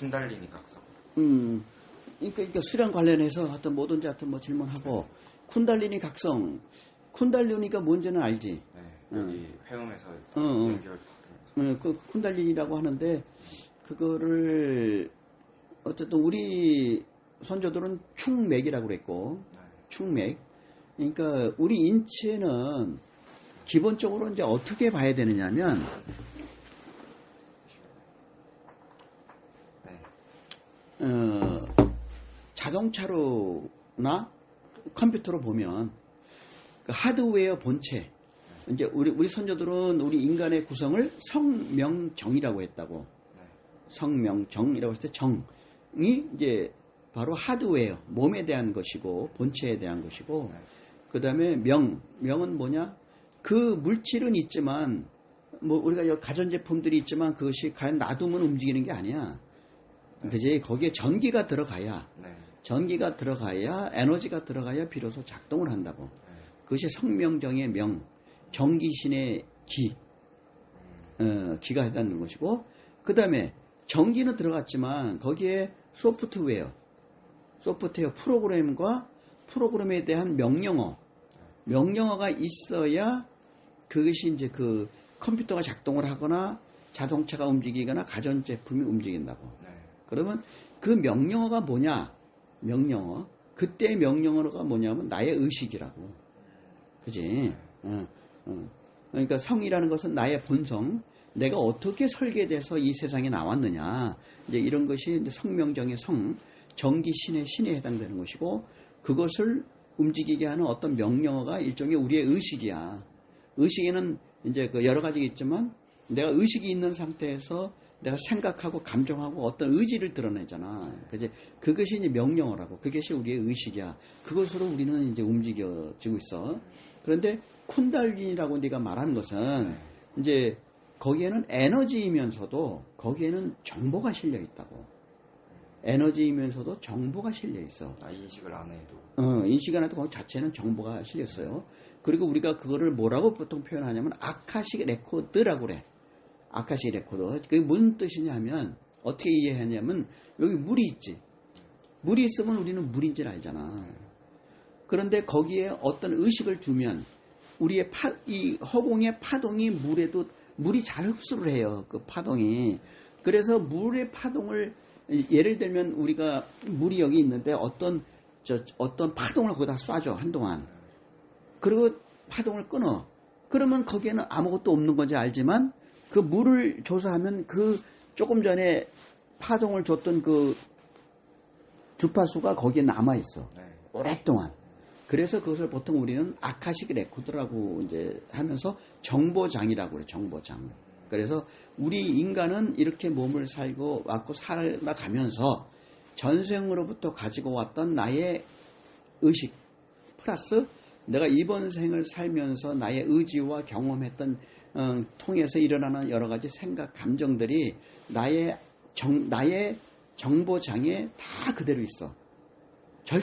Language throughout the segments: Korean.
쿤달리니 각성. 음, 그러니까, 그러니까 수련 관련해서 하여튼 뭐든지 하여튼 뭐 질문하고 쿤달리니 각성, 쿤달리니가 뭔지는 알지? 네. 여기 회음에서 응, 응. 연결 다 되면서. 어, 그 쿤달리니라고 하는데 그거를 어쨌든 우리 선조들은 충맥이라고 그랬고 네. 충맥. 그러니까 우리 인체는 기본적으로 이제 어떻게 봐야 되느냐면 어, 자동차로나 컴퓨터로 보면 그 하드웨어 본체 이제 우리 우리 선조들은 우리 인간의 구성을 성명정이라고 했다고 네. 성명정이라고 했을 때 정이 이제 바로 하드웨어 몸에 대한 것이고 본체에 대한 것이고 네. 그 다음에 명 명은 뭐냐 그 물질은 있지만 뭐 우리가 여기 가전제품들이 있지만 그것이 과연 놔두면 움직이는 게 아니야 그지? 거기에 전기가 들어가야 네. 전기가 들어가야 에너지가 들어가야 비로소 작동을 한다고. 네. 그것이 성명정의 명 정기신의 기. 어, 기가 해당하는 것이고 그 다음에 전기는 들어갔지만 거기에 소프트웨어 소프트웨어 프로그램과 프로그램에 대한 명령어 명령어가 있어야 그것이 이제 그 컴퓨터가 작동을 하거나 자동차가 움직이거나 가전제품이 움직인다고. 네. 그러면 그 명령어가 뭐냐? 명령어. 그때 명령어가 뭐냐면 나의 의식이라고. 그지? 어, 어. 그러니까 성이라는 것은 나의 본성. 내가 어떻게 설계돼서 이 세상에 나왔느냐. 이제 이런 것이 성명정의 성, 정기 신의 신에 해당되는 것이고, 그것을 움직이게 하는 어떤 명령어가 일종의 우리의 의식이야. 의식에는 이제 그 여러 가지가 있지만, 내가 의식이 있는 상태에서 내가 생각하고 감정하고 어떤 의지를 드러내잖아. 그지? 그것이 이제 명령어라고. 그것이 우리의 의식이야. 그것으로 우리는 이제 움직여지고 있어. 그런데 쿤달린이라고 네가 말한 것은 이제 거기에는 에너지이면서도 거기에는 정보가 실려 있다고. 에너지이면서도 정보가 실려 있어. 나 인식을 안 해도. 어, 인식 안에도 거기 자체는 정보가 실렸어요. 그리고 우리가 그거를 뭐라고 보통 표현하냐면 아카식 레코드라고 그래. 아카식 레코드. 그게 무슨 뜻이냐면 어떻게 이해하냐면 여기 물이 있지. 물이 있으면 우리는 물인지를 알잖아. 그런데 거기에 어떤 의식을 두면 우리의 파, 이 허공의 파동이 물에도 물이 잘 흡수를 해요. 그 파동이. 그래서 물의 파동을 예를 들면 우리가 물이 여기 있는데 어떤 저 어떤 파동을 거기다 쏴줘 한동안. 그리고 파동을 끊어. 그러면 거기에는 아무것도 없는 건지 알지만 그 물을 조사하면 그 조금 전에 파동을 줬던 그 주파수가 거기에 남아 있어. 네. 오랫동안. 그래서 그것을 보통 우리는 아카식 레코드라고 이제 하면서 정보장이라고 그래, 정보장. 그래서 우리 인간은 이렇게 몸을 살고 왔고 살아가면서 전생으로부터 가지고 왔던 나의 의식 플러스 내가 이번 생을 살면서 나의 의지와 경험했던 어, 통해서 일어나는 여러 가지 생각, 감정들이 나의 정, 나의 정보장에 다 그대로 있어. 절,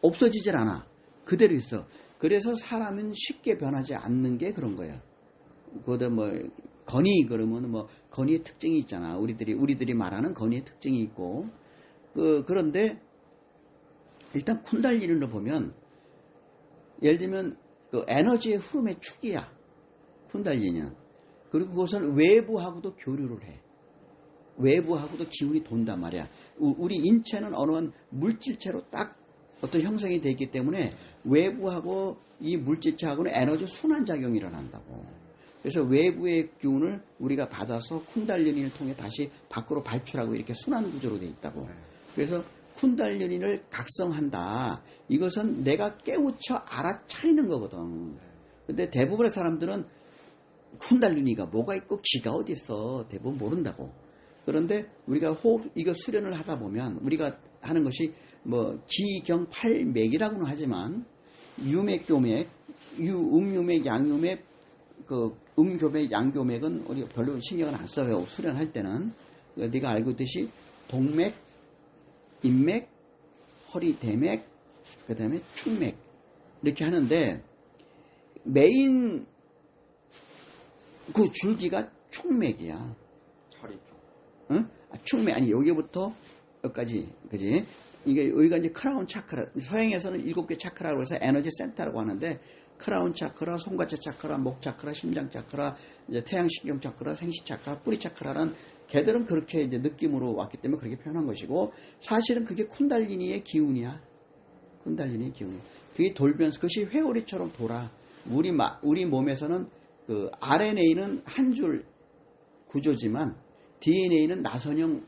없어지질 않아. 그대로 있어. 그래서 사람은 쉽게 변하지 않는 게 그런 거야. 그거도 뭐, 건의, 그러면 뭐, 건의의 특징이 있잖아. 우리들이, 우리들이 말하는 건의의 특징이 있고. 그, 그런데, 일단 쿤달리니를 보면, 예를 들면, 그 에너지의 흐름의 축이야. 쿤달리니는. 그리고 그것은 외부하고도 교류를 해. 외부하고도 기운이 돈단 말이야. 우- 우리 인체는 어느 한 물질체로 딱 어떤 형성이 되어 있기 때문에 외부하고 이 물질체하고는 에너지 순환작용이 일어난다고. 그래서 외부의 기운을 우리가 받아서 쿤달리니를 통해 다시 밖으로 발출하고 이렇게 순환 구조로 되어 있다고. 그래서 쿤달리니를 각성한다. 이것은 내가 깨우쳐 알아차리는 거거든. 근데 대부분의 사람들은 쿤달리니가 뭐가 있고 기가 어디 있어 대부분 모른다고. 그런데 우리가 호흡 이거 수련을 하다 보면 우리가 하는 것이 뭐 기경 팔맥이라고는 하지만 유맥 교맥, 유 음유맥, 양유맥, 그 음교맥, 양교맥은 우리가 별로 신경을 안 써요. 수련할 때는 그러니까 네가 알고 있듯이 동맥, 인맥, 허리 대맥, 그 다음에 충맥 이렇게 하는데 메인 그 줄기가 충맥이야. 허리 쪽. 응? 충매 아니 여기부터 여기까지 그지 이게 여기가 이제 크라운 차크라 서양에서는 일곱 개 차크라고 해서 에너지 센터라고 하는데 크라운 차크라, 손가체 차크라, 목 차크라, 심장 차크라, 이제 태양신경 차크라, 생식 차크라, 뿌리 차크라는 걔들은 그렇게 이제 느낌으로 왔기 때문에 그렇게 표현한 것이고 사실은 그게 쿤달리니의 기운이야. 쿤달리니의 기운. 그게 돌면서 그것이 회오리처럼 돌아. 우리 마, 우리 몸에서는 그 RNA는 한 줄 구조지만 DNA는 나선형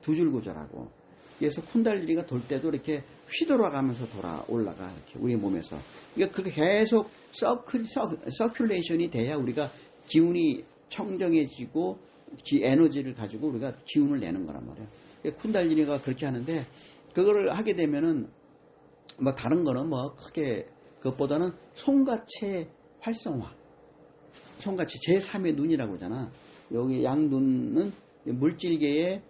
두 줄 구조라고. 그래서 쿤달리니가 돌 때도 이렇게 휘돌아가면서 돌아 올라가 이렇게 우리 몸에서. 그러니까 그렇게 계속 서클 서큘레이션이 돼야 우리가 기운이 청정해지고 기- 에너지를 가지고 우리가 기운을 내는 거란 말이에요. 쿤달리니가 그렇게 하는데 그거를 하게 되면은 뭐 다른 거는 뭐 크게 그것보다는 손가체 활성화. 손가체 제3의 눈이라고 그러잖아. 여기 양눈은 물질계에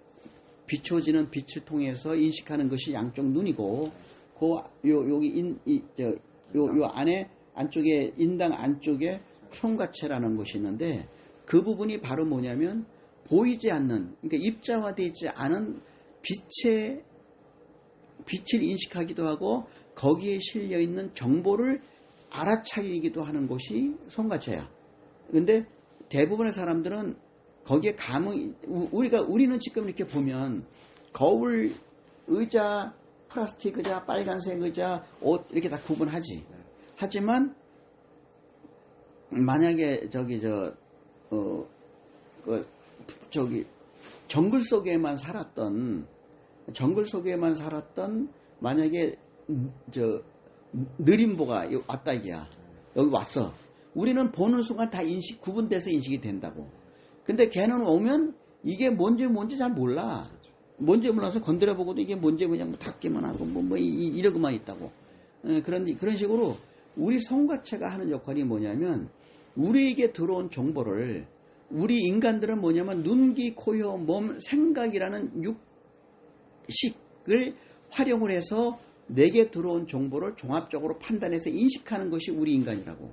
비춰지는 빛을 통해서 인식하는 것이 양쪽 눈이고, 그, 요, 여기 인, 이, 저, 요, 요 안에, 안쪽에, 인당 안쪽에 손가체라는 것이 있는데, 그 부분이 바로 뭐냐면, 보이지 않는, 그러니까 입자화되지 않은 빛의, 빛을 인식하기도 하고, 거기에 실려 있는 정보를 알아차리기도 하는 것이 손가체야. 근데 대부분의 사람들은 거기에 감흥, 우- 우리가, 우리는 지금 이렇게 보면 거울, 의자, 플라스틱 의자, 빨간색 의자, 옷, 이렇게 다 구분하지. 하지만, 만약에 저기, 저, 어, 그, 저기, 정글 속에만 살았던, 정글 속에만 살았던, 만약에, 음, 저, 느림보가 왔다 이게야. 여기 왔어. 우리는 보는 순간 다 인식, 구분돼서 인식이 된다고. 근데 걔는 오면 이게 뭔지 뭔지 잘 몰라. 뭔지 몰라서 건드려보고도 이게 뭔지 그냥 뭐 닫기만 하고 뭐, 뭐 이러고만 있다고. 예, 그런, 그런 식으로 우리 성과체가 하는 역할이 뭐냐면 우리에게 들어온 정보를 우리 인간들은 뭐냐면 눈, 귀, 코, 혀, 몸, 생각이라는 육식을 활용을 해서 내게 들어온 정보를 종합적으로 판단해서 인식하는 것이 우리 인간이라고.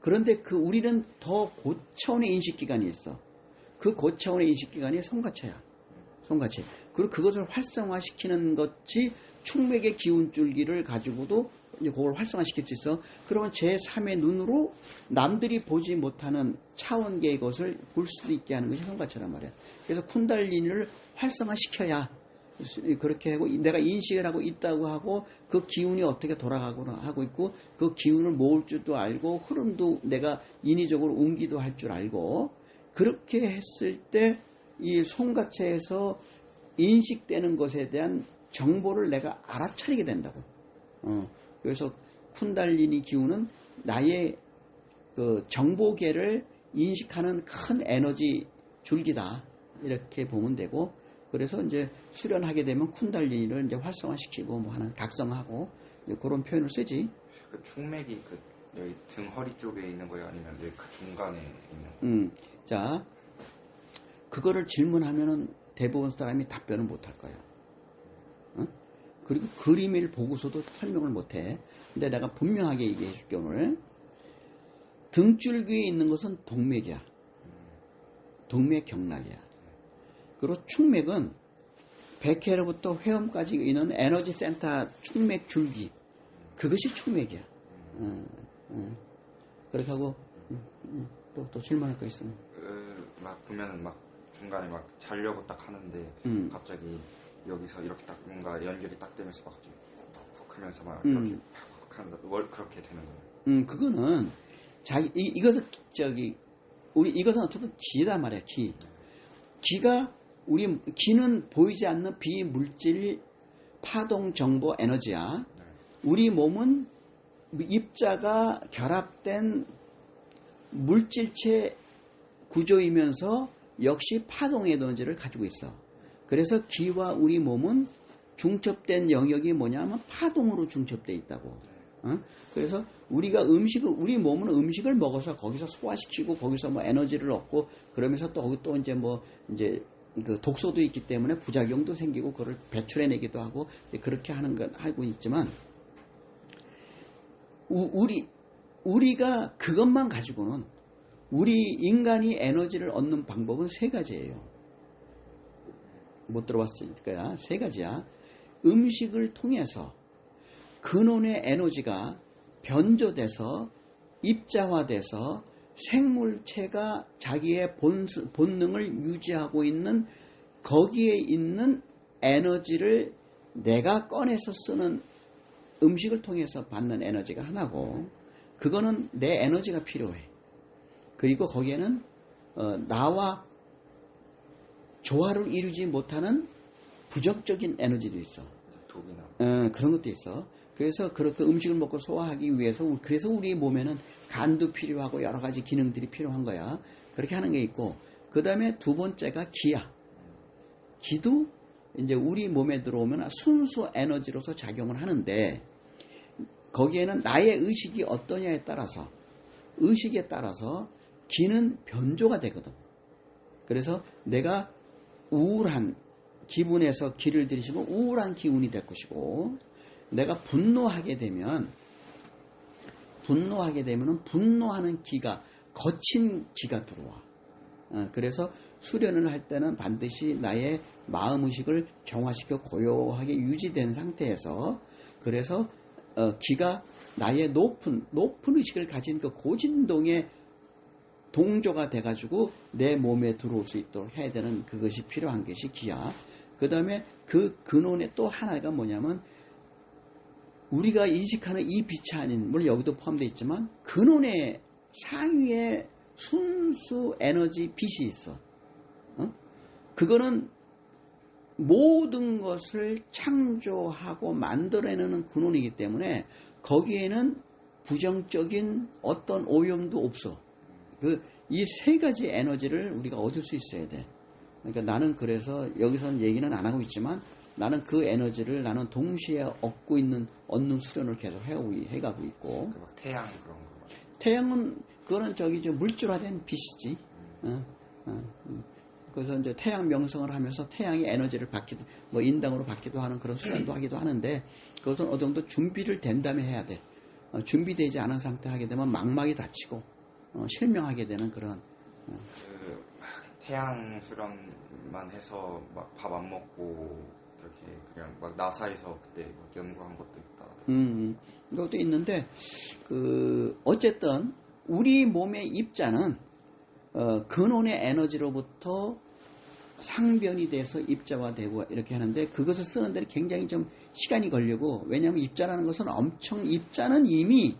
그런데 그 우리는 더 고차원의 인식기관이 있어. 그 고차원의 인식기관이 손가체야. 손가체. 그리고 그것을 활성화시키는 것이 충맥의 기운줄기를 가지고도 이제 그걸 활성화시킬 수 있어. 그러면 제3의 눈으로 남들이 보지 못하는 차원계의 것을 볼 수도 있게 하는 것이 손가체란 말이야. 그래서 쿤달리니를 활성화시켜야 그렇게 하고 내가 인식을 하고 있다고 하고 그 기운이 어떻게 돌아가거나 하고 있고 그 기운을 모을 줄도 알고 흐름도 내가 인위적으로 옮기도 할 줄 알고 그렇게 했을 때 이 손가체에서 인식되는 것에 대한 정보를 내가 알아차리게 된다고. 어, 그래서 쿤달리니 기운은 나의 그 정보계를 인식하는 큰 에너지 줄기다. 이렇게 보면 되고, 그래서 이제 수련하게 되면 쿤달리니를 이제 활성화시키고 뭐 하는 각성하고 그런 표현을 쓰지. 그 충맥이 그 여기 등 허리 쪽에 있는 거예요? 아니면 여기 그 중간에 있는 거예요? 음, 자, 그거를 질문하면은 대부분 사람이 답변을 못 할 거야. 어? 그리고 그림을 보고서도 설명을 못 해. 근데 내가 분명하게 얘기해 줄게, 오늘. 등줄기에 있는 것은 동맥이야. 동맥 경락이야. 그리고 충맥은 백회로부터 회음까지 있는 에너지 센터 충맥 줄기. 그것이 충맥이야. 어, 어. 그렇게 하고, 음, 음, 또, 또 질문할 거 있으면. 그, 막 보면은 막 중간에 막 자려고 딱 하는데 음. 갑자기 여기서 이렇게 딱 뭔가 연결이 딱 되면서 막 갑자기 푹푹 하면서 막 음. 이렇게 팍팍 하는 거 월- 그렇게 되는 거예요. 음, 그거는 자기 이, 이것은 저기 우리 이것은 어쨌든 기다 말이야 기. 기가 우리 기는 보이지 않는 비물질 파동 정보 에너지야. 네. 우리 몸은 입자가 결합된 물질체 구조이면서 역시 파동 에너지를 가지고 있어. 그래서 기와 우리 몸은 중첩된 영역이 뭐냐면 파동으로 중첩돼 있다고. 어? 그래서 우리가 음식을 우리 몸은 음식을 먹어서 거기서 소화시키고 거기서 뭐 에너지를 얻고 그러면서 또 또 이제 뭐 이제 그 독소도 있기 때문에 부작용도 생기고 그걸 배출해내기도 하고 그렇게 하는 건 하고 있지만 우, 우리 우리가 그것만 가지고는 우리 인간이 에너지를 얻는 방법은 세 가지예요. 못 들어봤을 거야. 세 가지야. 음식을 통해서 근원의 에너지가 변조돼서 입자화돼서 생물체가 자기의 본, 본능을 유지하고 있는 거기에 있는 에너지를 내가 꺼내서 쓰는 음식을 통해서 받는 에너지가 하나고 그거는 내 에너지가 필요해. 그리고 거기에는 어, 나와 조화를 이루지 못하는 부정적인 에너지도 있어. 독이나 어, 그런 것도 있어. 그래서 그렇게 음식을 먹고 소화하기 위해서 우- 그래서 우리 몸에는 간도 필요하고 여러 가지 기능들이 필요한 거야. 그렇게 하는 게 있고 그 다음에 두 번째가 기야. 기도 이제 우리 몸에 들어오면 순수 에너지로서 작용을 하는데 거기에는 나의 의식이 어떠냐에 따라서 의식에 따라서 기는 변조가 되거든. 그래서 내가 우울한 기분에서 기를 들이시면 우울한 기운이 될 것이고 내가 분노하게 되면 분노하게 되면은 분노하는 기가 거친 기가 들어와. 어, 그래서 수련을 할 때는 반드시 나의 마음 의식을 정화시켜 고요하게 유지된 상태에서 그래서 어, 기가 나의 높은 높은 의식을 가진 그 고진동의 동조가 돼가지고 내 몸에 들어올 수 있도록 해야 되는 그것이 필요한 것이 기야. 그 다음에 그 근원의 또 하나가 뭐냐면 우리가 인식하는 이 빛이 아닌 물론 여기도 포함되어 있지만 근원의 상위의 순수 에너지 빛이 있어. 어? 그거는 모든 것을 창조하고 만들어내는 근원이기 때문에 거기에는 부정적인 어떤 오염도 없어. 그 이 세 가지 에너지를 우리가 얻을 수 있어야 돼. 그러니까 나는 그래서 여기서는 얘기는 안 하고 있지만 나는 그 에너지를 나는 동시에 얻고 있는 얻는 수련을 계속 해오고 해가고 있고 그막 태양 그런 거 태양은 그거는 저기 저 물질화된 빛이지. 어, 어, 음. 그래서 이제 태양 명성을 하면서 태양의 에너지를 받기도 뭐 인당으로 받기도 하는 그런 수련도 하기도 하는데 그것은 어느 정도 준비를 된 다음에 해야 돼. 어, 준비되지 않은 상태 하게 되면 망막이 다치고 어, 실명하게 되는 그런 그막 태양 수련만 해서 막 밥 안 먹고 이렇게 그냥 막 나사에서 그때 막 연구한 것도 있다. 음, 이것도 있는데, 그, 어쨌든, 우리 몸의 입자는, 어, 근원의 에너지로부터 상변이 돼서 입자화되고 이렇게 하는데, 그것을 쓰는 데는 굉장히 좀 시간이 걸리고, 왜냐하면 입자라는 것은 엄청, 입자는 이미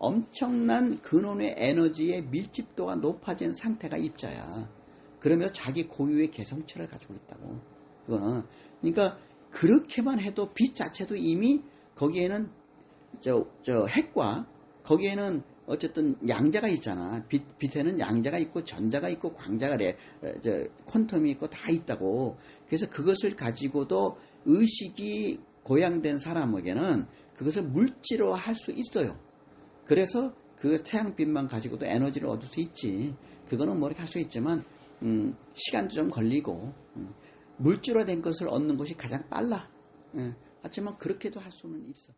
엄청난 근원의 에너지의 밀집도가 높아진 상태가 입자야. 그러면서 자기 고유의 개성체를 가지고 있다고. 그거는. 그러니까, 그렇게만 해도 빛 자체도 이미 거기에는 저, 저 핵과 거기에는 어쨌든 양자가 있잖아. 빛, 빛에는 양자가 있고 전자가 있고 광자가 레, 에, 저, 퀀텀이 있고 다 있다고. 그래서 그것을 가지고도 의식이 고양된 사람에게는 그것을 물질로 할 수 있어요. 그래서 그 태양빛만 가지고도 에너지를 얻을 수 있지. 그거는 뭐 이렇게 할 수 있지만, 음, 시간도 좀 걸리고, 음, 물질화된 것을 얻는 것이 가장 빨라. 예. 하지만 그렇게도 할 수는 있어.